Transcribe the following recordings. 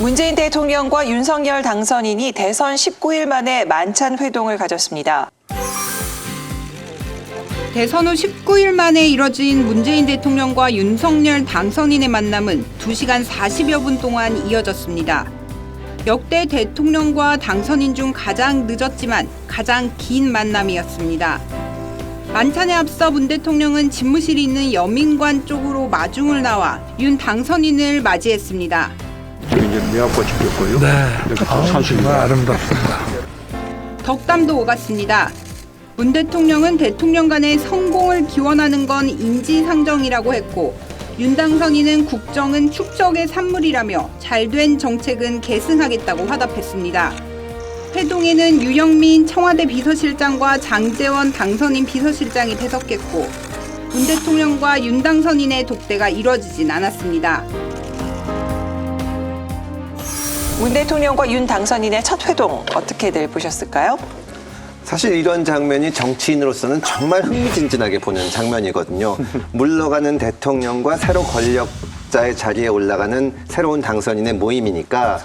문재인 대통령과 윤석열 당선인이 대선 19일 만에 만찬 회동을 가졌습니다. 대선 후 19일 만에 이뤄진 문재인 대통령과 윤석열 당선인의 만남은 2시간 40여 분 동안 이어졌습니다. 역대 대통령과 당선인 중 가장 늦었지만 가장 긴 만남이었습니다. 만찬에 앞서 문 대통령은 집무실이 있는 여민관 쪽으로 마중을 나와 윤 당선인을 맞이했습니다. 이제 미역꽃이 피었고요. 네. 아, 사실 정말 아름답습니다. 덕담도 오갔습니다. 문 대통령은 대통령 간의 성공을 기원하는 건 인지상정이라고 했고 윤 당선인은 국정은 축적의 산물이라며 잘된 정책은 계승하겠다고 화답했습니다. 회동에는 유영민 청와대 비서실장과 장재원 당선인 비서실장이 배석했고 문 대통령과 윤 당선인의 독대가 이뤄지진 않았습니다. 문 대통령과 윤 당선인의 첫 회동 어떻게들 보셨을까요? 사실 이런 장면이 정치인으로서는 정말 흥미진진하게 보는 장면이거든요. 물러가는 대통령과 새로 권력자의 자리에 올라가는 새로운 당선인의 모임이니까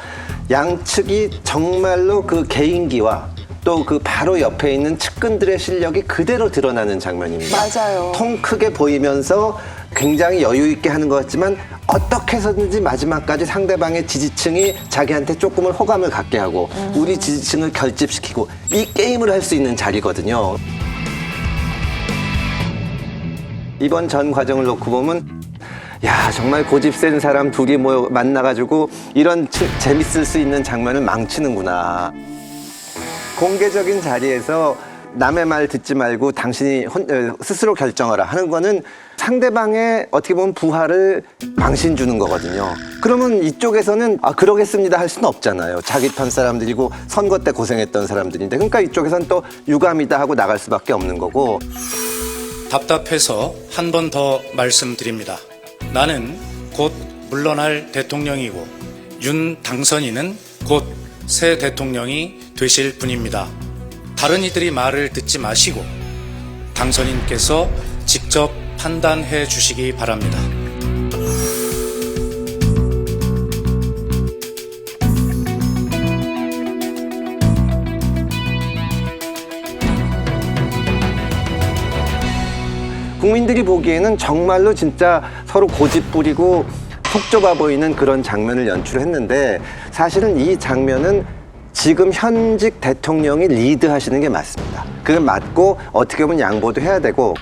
양측이 정말로 그 개인기와 또 그 바로 옆에 있는 측근들의 실력이 그대로 드러나는 장면입니다. 맞아요. 통 크게 보이면서 굉장히 여유 있게 하는 것 같지만 어떻게 해서든지 마지막까지 상대방의 지지층이 자기한테 조금은 호감을 갖게 하고 우리 지지층을 결집시키고 이 게임을 할 수 있는 자리거든요. 이번 전 과정을 놓고 보면 야 정말 고집 센 사람 둘이 모여 만나가지고 이런 치- 재밌을 수 있는 장면을 망치는구나. 공개적인 자리에서 남의 말 듣지 말고 당신이 혼- 어, 스스로 결정하라 하는 거는 상대방의 어떻게 보면 부하를 망신 주는 거거든요. 그러면 이쪽에서는 아 그러겠습니다 할 수는 없잖아요. 자기 편 사람들이고 선거 때 고생했던 사람들인데 그러니까 이쪽에서는 또 유감이다 하고 나갈 수밖에 없는 거고 답답해서 한 번 더 말씀드립니다. 나는 곧 물러날 대통령이고 윤 당선인은 곧 새 대통령이 되실 분입니다. 다른 이들이 말을 듣지 마시고 당선인께서 직접 판단해 주시기 바랍니다. 국민들이 보기에는 정말로 진짜 서로 고집 부리고 속 좁아 보이는 그런 장면을 연출했는데 사실은 이 장면은 지금 현직 대통령이 리드하시는 게 맞습니다. 그게 맞고 어떻게 보면 양보도 해야 되고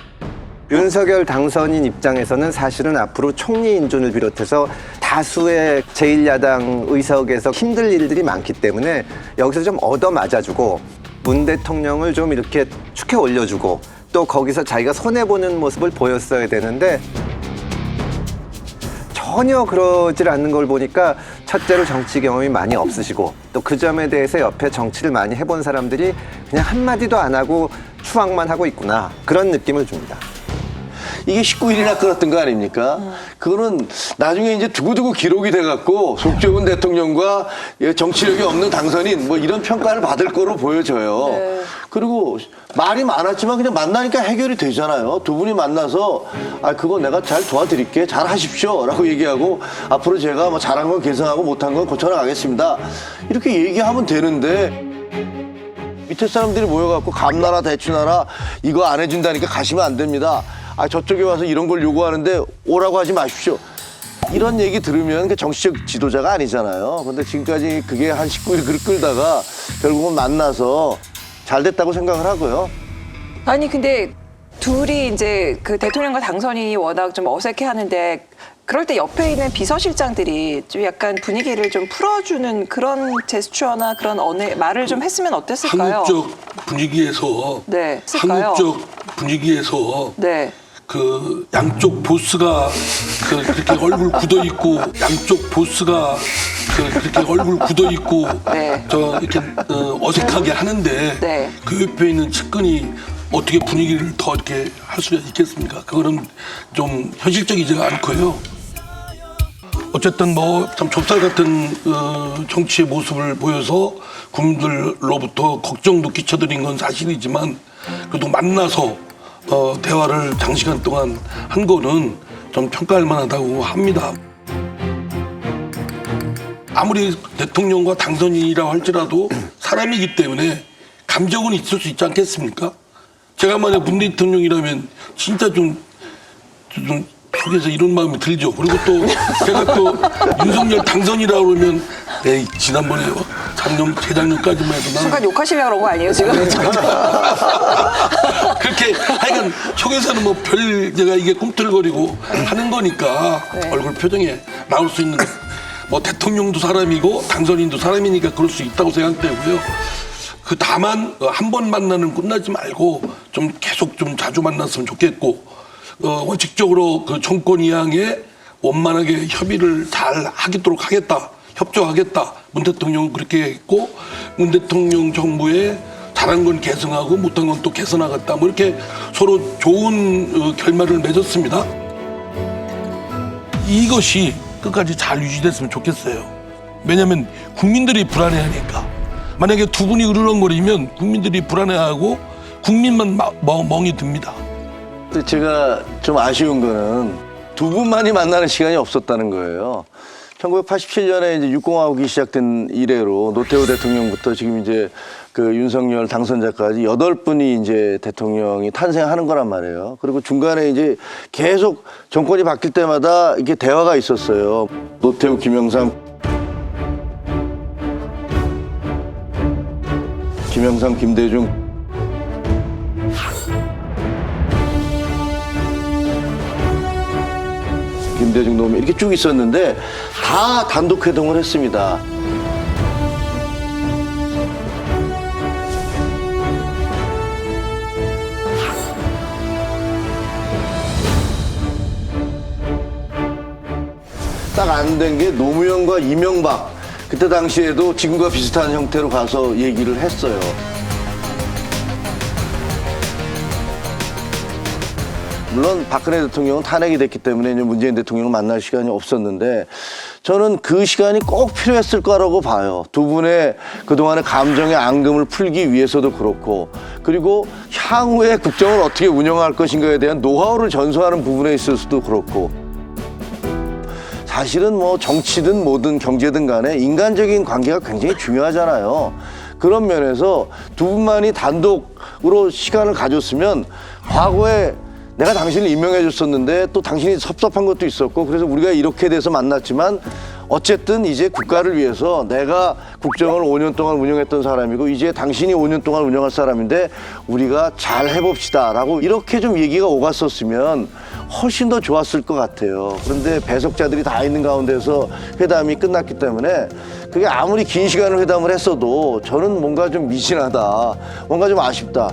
윤석열 당선인 입장에서는 사실은 앞으로 총리 인준을 비롯해서 다수의 제1야당 의석에서 힘들 일들이 많기 때문에 여기서 좀 얻어 맞아주고 문 대통령을 좀 이렇게 축해 올려주고 또 거기서 자기가 손해보는 모습을 보였어야 되는데 전혀 그러질 않는 걸 보니까 첫째로 정치 경험이 많이 없으시고 또 그 점에 대해서 옆에 정치를 많이 해본 사람들이 그냥 한마디도 안 하고 추앙만 하고 있구나 그런 느낌을 줍니다. 이게 19일이나 끌었던 거 아닙니까? 그거는 나중에 이제 두고두고 기록이 돼갖고 속 좁은 대통령과 정치력이 없는 당선인 뭐 이런 평가를 받을 거로 보여져요. 그리고 말이 많았지만 그냥 만나니까 해결이 되잖아요. 두 분이 만나서 아 그거 내가 잘 도와드릴게 잘 하십시오라고 얘기하고 앞으로 제가 뭐 잘한 건 개선하고 못한 건 고쳐나가겠습니다. 이렇게 얘기하면 되는데 밑에 사람들이 모여갖고 감나라 대추나라 이거 안 해준다니까 가시면 안 됩니다. 아 저쪽에 와서 이런 걸 요구하는데 오라고 하지 마십시오. 이런 얘기 들으면 그 정치적 지도자가 아니잖아요. 근데 지금까지 그게 한 19일 그를 끌다가 결국은 만나서 잘 됐다고 생각을 하고요. 아니 근데 둘이 이제 그 대통령과 당선인이 워낙 좀 어색해 하는데 그럴 때 옆에 있는 비서실장들이 좀 약간 분위기를 좀 풀어주는 그런 제스처나 그런 언어 말을 좀 했으면 어땠을까요? 한국적 분위기에서 네, 했을까요? 한국적 분위기에서 네. 그 양쪽 보스가 그 그렇게 얼굴 굳어 있고 양쪽 보스가 그 그렇게 얼굴 굳어 있고 네. 저 이렇게 어, 어색하게 하는데 네. 그 옆에 있는 측근이 어떻게 분위기를 더 이렇게 할 수가 있겠습니까? 그거는 좀 현실적이지 않고요. 어쨌든 뭐 참 좁쌀 같은 어, 정치의 모습을 보여서 국민들로부터 걱정도 끼쳐드린 건 사실이지만 그래도 만나서 어, 대화를 장시간 동안 한 거는 좀 평가할 만하다고 합니다. 아무리 대통령과 당선인이라고 할지라도 사람이기 때문에 감정은 있을 수 있지 않겠습니까? 제가 만약 문 대통령이라면 진짜 좀, 좀 속에서 이런 마음이 들죠. 그리고 또 제가 또 윤석열 당선이라고 그러면 에이 지난번에 3년 재작년까지만 해도 나는 순간 욕하시려고 그런 거 아니에요 지금? 그렇게 하여간 속에서는 뭐별 제가 이게 꿈틀거리고 하는 거니까 네. 얼굴 표정에 나올 수 있는 뭐 대통령도 사람이고 당선인도 사람이니까 그럴 수 있다고 생각되고요. 그 다만 한 번 만나는 끝나지 말고 좀 계속 좀 자주 만났으면 좋겠고 어, 원칙적으로 그 정권 이양에 원만하게 협의를 잘 하도록 하겠다. 협조하겠다. 문 대통령은 그렇게 했고 문 대통령 정부에 잘한 건 계승하고 못한 건 또 개선하겠다. 뭐 이렇게 서로 좋은 어, 결말을 맺었습니다. 이것이 끝까지 잘 유지됐으면 좋겠어요. 왜냐하면 국민들이 불안해하니까. 만약에 두 분이 으르렁거리면 국민들이 불안해하고 국민만 멍이 듭니다. 제가 좀 아쉬운 거는 두 분만이 만나는 시간이 없었다는 거예요. 1987년에 이제 육공화국이 시작된 이래로 노태우 대통령부터 지금 이제 그 윤석열 당선자까지 여덟 분이 이제 대통령이 탄생하는 거란 말이에요. 그리고 중간에 이제 계속 정권이 바뀔 때마다 이게 대화가 있었어요. 노태우, 김영삼, 김영삼, 김대중 김대중 노무 이렇게 쭉 있었는데 다 단독 회동을 했습니다. 딱 안 된 게 노무현과 이명박 그때 당시에도 지금과 비슷한 형태로 가서 얘기를 했어요. 물론 박근혜 대통령은 탄핵이 됐기 때문에 문재인 대통령을 만날 시간이 없었는데 저는 그 시간이 꼭 필요했을 거라고 봐요. 두 분의 그동안의 감정의 앙금을 풀기 위해서도 그렇고 그리고 향후에 국정을 어떻게 운영할 것인가에 대한 노하우를 전수하는 부분에 있어서도 그렇고 사실은 뭐 정치든 뭐든 경제든 간에 인간적인 관계가 굉장히 중요하잖아요. 그런 면에서 두 분만이 단독으로 시간을 가졌으면 과거에 내가 당신을 임명해 줬었는데 또 당신이 섭섭한 것도 있었고 그래서 우리가 이렇게 돼서 만났지만 어쨌든 이제 국가를 위해서 내가 국정을 5년 동안 운영했던 사람이고 이제 당신이 5년 동안 운영할 사람인데 우리가 잘 해봅시다라고 이렇게 좀 얘기가 오갔었으면 훨씬 더 좋았을 것 같아요. 그런데 배석자들이 다 있는 가운데서 회담이 끝났기 때문에 그게 아무리 긴 시간을 회담을 했어도 저는 뭔가 좀 미진하다. 뭔가 좀 아쉽다.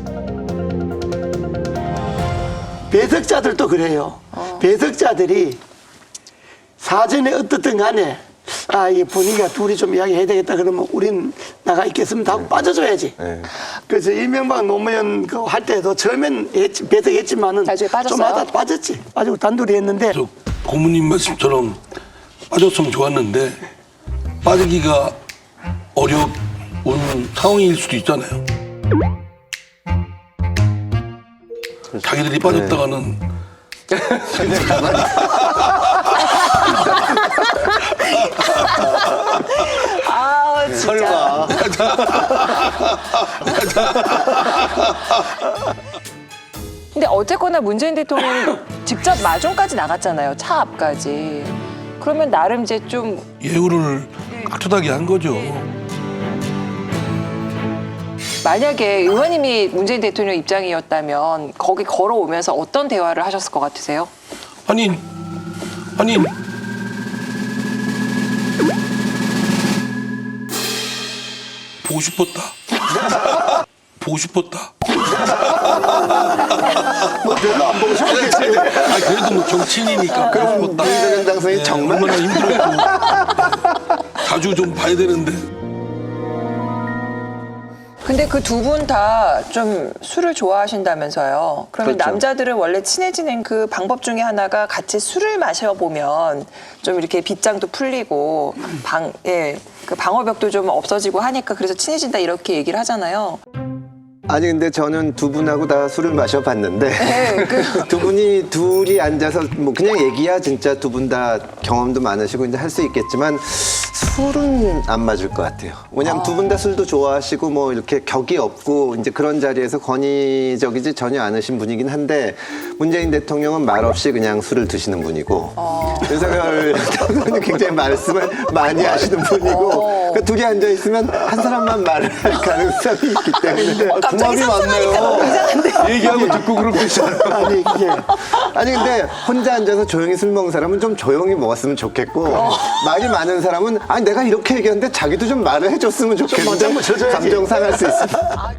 배석자들도 그래요. 배석자들이 사전에 어떻든 간에 아, 이 분위기가 둘이 좀 이야기해야 되겠다 그러면 우린 나가 있겠습니다 하고 빠져줘야지. 그래서 이명박 노무현 그 할 때도 처음엔 했지, 배석했지만은? 좀 하다 빠졌지. 빠지고 단둘이 했는데 저 고모님 말씀처럼 빠졌으면 좋았는데 빠지기가 어려운 상황일 수도 있잖아요. 자기들이 빠졌다가는 아 진짜. 설마. 근데 어쨌거나 문재인 대통령이 직접 마중까지 나갔잖아요. 차 앞까지. 그러면 나름 이제 좀 예우를 깍두하게 한 거죠. 만약에 의원님이 문재인 대통령 입장이었다면 거기 걸어오면서 어떤 대화를 하셨을 것 같으세요? 아니 아니 보고 싶었다. 보고 싶었다. 뭐 별로 안 보고 싶었겠지. 아 그래도 뭐 정치인이니까 보고 싶었다. 네, 정말 얼마나 힘들었고 자주 좀 봐야 되는데 근데 그 두 분 다 좀 술을 좋아하신다면서요. 그러면 그렇죠. 남자들은 원래 친해지는 그 방법 중에 하나가 같이 술을 마셔보면 좀 이렇게 빗장도 풀리고 방, 예, 그 방어벽도 좀 없어지고 하니까 그래서 친해진다 이렇게 얘기를 하잖아요. 아니 근데 저는 두 분하고 다 술을 마셔봤는데 네, 그- 두 분이 둘이 앉아서 뭐 그냥 얘기야. 진짜 두 분 다 경험도 많으시고 이제 할 수 있겠지만 술은 안 맞을 것 같아요. 왜냐하면 두 분 다 술도 좋아하시고 뭐 이렇게 격이 없고 이제 그런 자리에서 권위적이지 전혀 않으신 분이긴 한데 문재인 대통령은 말 없이 그냥 술을 드시는 분이고 윤석열 대통령은 굉장히 말씀을 많이 하시는 분이고 그러니까 둘이 앉아 있으면 한 사람만 말을 할 가능성이 있기 때문에 궁합이 많네요. 얘기하고 듣고 그러고 있잖아요. 아니 그게 아니 근데 혼자 앉아서 조용히 술 먹는 사람은 좀 조용히 먹었으면 좋겠고 말이 많은 사람은 아니 내가 이렇게 얘기하는데 자기도 좀 말을 해줬으면 좋겠는데. 감정 상할 수 있습니다.